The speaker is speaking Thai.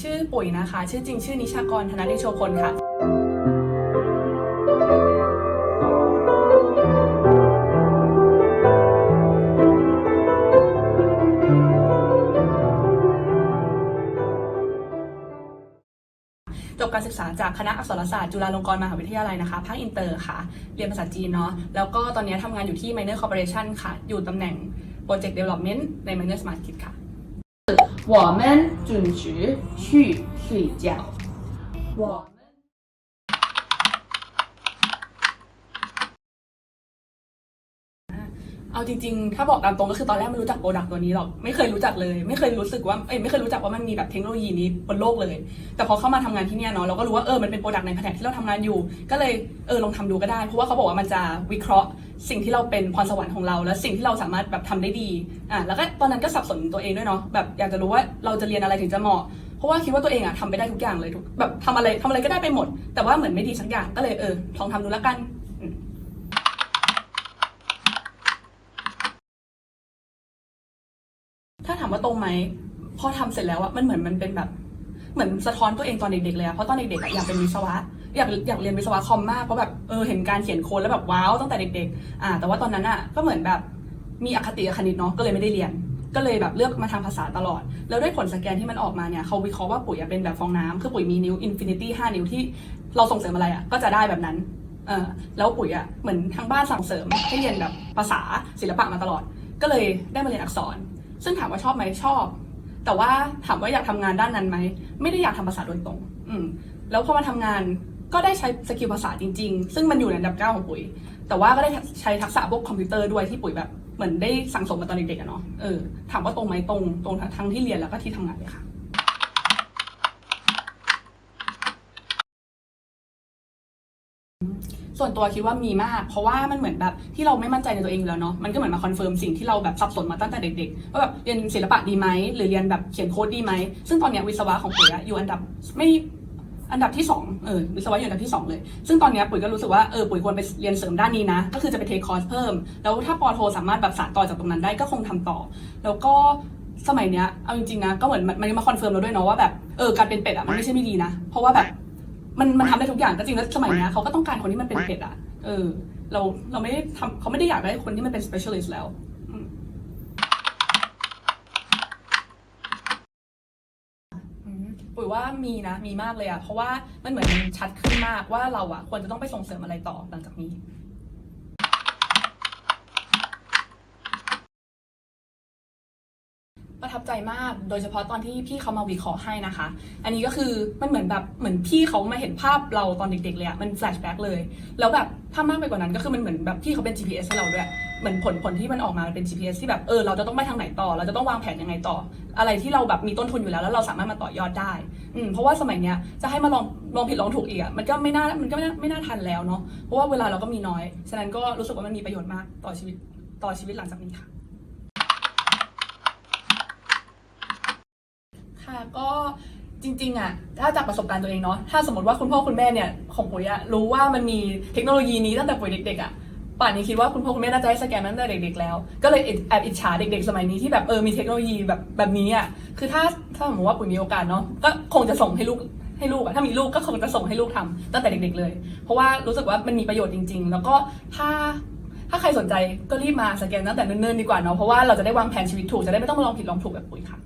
ชื่อปุ๋ยนะคะ ชื่อจริงชื่อนิชากรธนเดชโชพลค่ะ จบการศึกษาจากคณะอักษรศาสตร์จุฬาลงกรณ์มหาวิทยาลัยนะคะภาคอินเตอร์ค่ะ เรียนภาษาจีนเนาะแล้วก็ตอนนี้ทำงานอยู่ที่ Minor Corporation ค่ะ อยู่ตำแหน่ง Project Development ใน Minor Smart Kit ค่ะ 我们准时去睡觉。我 เอาจริงๆ ถ้าบอกตามตรงก็คือตอนแรกไม่รู้จักโปรดักต์ตัวนี้หรอก ไม่เคยรู้จักเลย ไม่เคยรู้สึกว่า เอ้ยไม่เคยรู้จักว่ามันมีแบบเทคโนโลยีนี้บนโลกเลย แต่พอเข้ามาทำงานที่เนี่ยเนาะเราก็รู้ว่าเออ มันเป็นโปรดักต์ในแผนกที่เราทำงานอยู่ ก็เลยเออลองทำดูก็ได้ เพราะว่าเขาบอกว่ามันจะวิเคราะห์ สิ่งที่เราเป็นพรสวรรค์ของเรา และสิ่งที่เราสามารถแบบทำได้ดี อะแล้วก็ตอนนั้นก็สับสนตัวเองด้วยเนาะ แบบอยากจะรู้ว่าเราจะเรียนอะไรถึงจะเหมาะเพราะว่าคิดว่าตัวเองอะทำไปได้ทุกอย่างเลยทุกแบบทำอะไรทำอะไรก็ได้ไปหมด แต่ว่าเหมือนไม่ดีสักอย่างก็เลยเออลองทำดูแล้วกัน ถ้าถามว่าตรงไหมพอทำเสร็จแล้วอะมันเหมือนมันเป็นแบบเหมือนสะท้อนตัวเองตอนเด็กๆเลยอะเพราะตอนเด็กๆอยากเป็นวิศวะอยากอยากเรียนวิศวะคอมมากเพราะแบบเออเห็นการเขียนโค้ดแล้วแบบว้าวตั้งแต่เด็กๆอ่าแต่ว่าตอนนั้นอะก็เหมือนแบบมีอคติกับคณิตเนาะก็เลยไม่ได้เรียน ก็เลยแบบเลือกมาทางภาษาตลอด แล้วด้วยผลสแกนที่มันออกมาเนี่ยเขาวิเคราะห์ว่าปุ๋ยเป็นแบบฟองน้ำคือปุ๋ยมีนิ้วอินฟินิตี้ห้านิ้วที่เราส่งเสริมอะไรอะก็จะได้แบบนั้นเออแล้วปุ๋ยอะเหมือนทางบ้านสั่งเสริมให้เรียนแบบภาษาศิลปะมาตลอด ก็เลยได้มาเรียนอักษร ซึ่งถามว่าชอบไหมชอบ แต่ว่าถามว่าอยากทำงานด้านนั้นไหมไม่ได้อยากทำภาษาโดยตรง อืมแล้วพอมาทำงานก็ได้ใช้สกิลภาษาจริง ๆ ซึ่งมันอยู่ในอันดับเก้าของปุ๋ย แต่ว่าก็ได้ใช้ทักษะพวกคอมพิวเตอร์ด้วยที่ปุ๋ยแบบเหมือนได้สั่งสมมาตอนเด็กๆอะเนาะเออถามว่าตรงไหมตรงตรงทั้งที่เรียนแล้วก็ที่ทำงานเลยค่ะ ส่วนตัวคิดว่ามีมาก เพราะว่ามันเหมือนแบบที่เราไม่มั่นใจในตัวเองอยู่แล้วเนาะมันก็เหมือนมาคอนเฟิร์มสิ่งที่เราแบบสับสนมาตั้งแต่เด็กๆว่าแบบเรียนศิลปะดีไหมหรือเรียนแบบเขียนโค้ดดีไหมซึ่งตอนเนี้ยวิศวะของปุ๋ยอยู่อันดับไม่อันดับที่สองเออวิศวะอยู่อันดับที่สองเลย ซึ่งตอนเนี้ยปุ๋ยก็รู้สึกว่าเออปุ๋ยควรไปเรียนเสริมด้านนี้นะ ก็คือจะไปเทคคอร์สเพิ่ม แล้วถ้าปอโทสามารถแบบสานต่อจากตรงนั้นได้ก็คงทำต่อ แล้วก็สมัยเนี้ยเอาจริงๆนะก็เหมือนมันมันมาคอนเฟิร์มเราด้วยเนาะว่าแบบเออการเป็นเป็ดอะมันไม่ใช่ไม่ดีนะ เพราะว่าแบบ มันมันทำได้ทุกอย่างก็จริงแล้วสมัยเนี้ยเขาก็ต้องการคนที่มันเป็นเป็ดอะเออ เราเราไม่ได้ทำเขาไม่ได้อยากได้คนที่มันเป็น specialist แล้วอืมอืมปุ๋ยว่ามีนะ มีมากเลยอะเพราะว่ามันเหมือนมันชัดขึ้นมากว่าเราอะควรจะต้องไปส่งเสริมอะไรต่อหลังจากนี้ ประ ทับใจมาก โดยเฉพาะตอนที่พี่เขามาวิเคราะห์ให้นะคะ อันนี้ก็คือมันเหมือนแบบเหมือนพี่เขามาเห็นภาพเราตอนเด็กๆเลยอะมันแฟลชแบ็กเลย แล้วแบบถ้ามากไปกว่านั้นก็คือมันเหมือนแบบพี่เขาเป็น GPS ให้เราด้วยเหมือนผลผลที่มันออกมาเป็น GPS ที่แบบเออเราจะต้องไปทางไหนต่อ เราจะต้องวางแผนยังไงต่อ อะไรที่เราแบบมีต้นทุนอยู่แล้ว แล้วเราสามารถมาต่อยอดได้อืมเพราะว่าสมัยเนี้ยจะให้มาลองลองผิดลองถูกอีกอะมันก็ไม่น่ามันก็ไม่น่าไม่น่าทันแล้วเนาะเพราะว่าเวลาเราก็มีน้อย ฉะนั้นก็รู้สึกว่ามันมีประโยชน์มากต่อชีวิตต่อชีวิตหลังจากนี้ค่ะ ค่ะก็จริงๆอะถ้าจากประสบการณ์ตัวเองเนาะถ้าสมมติว่าคุณพ่อคุณแม่เนี่ยของปุ๋ยอะรู้ว่ามันมีเทคโนโลยีนี้ตั้งแต่ปุ๋ยเด็กๆอะป่านนี้คิดว่าคุณพ่อคุณแม่น่าจะให้สแกนตั้งแต่เด็กๆแล้ว ก็เลยแอบอิจฉาเด็กๆ สมัยนี้ที่แบบเออมีเทคโนโลยีแบบแบบนี้อะคือถ้าถ้าสมมติว่าปุ๋ยมีโอกาสเนาะก็คงจะส่งให้ลูกให้ลูกอะถ้ามีลูกก็คงจะส่งให้ลูกทำตั้งแต่เด็ก ๆ เลย เพราะว่ารู้สึกว่ามันมีประโยชน์จริง ๆ แล้วก็ถ้าถ้าใครสนใจก็รีบมาสแกนตั้งแต่เนิ่นๆดีกว่าเนาะเพราะว่าเราจะได้วางแผนชีวิตถูกจะได้ไม่ต้องมาลองผิดลองถูกแบบปุ๋ยค่ะ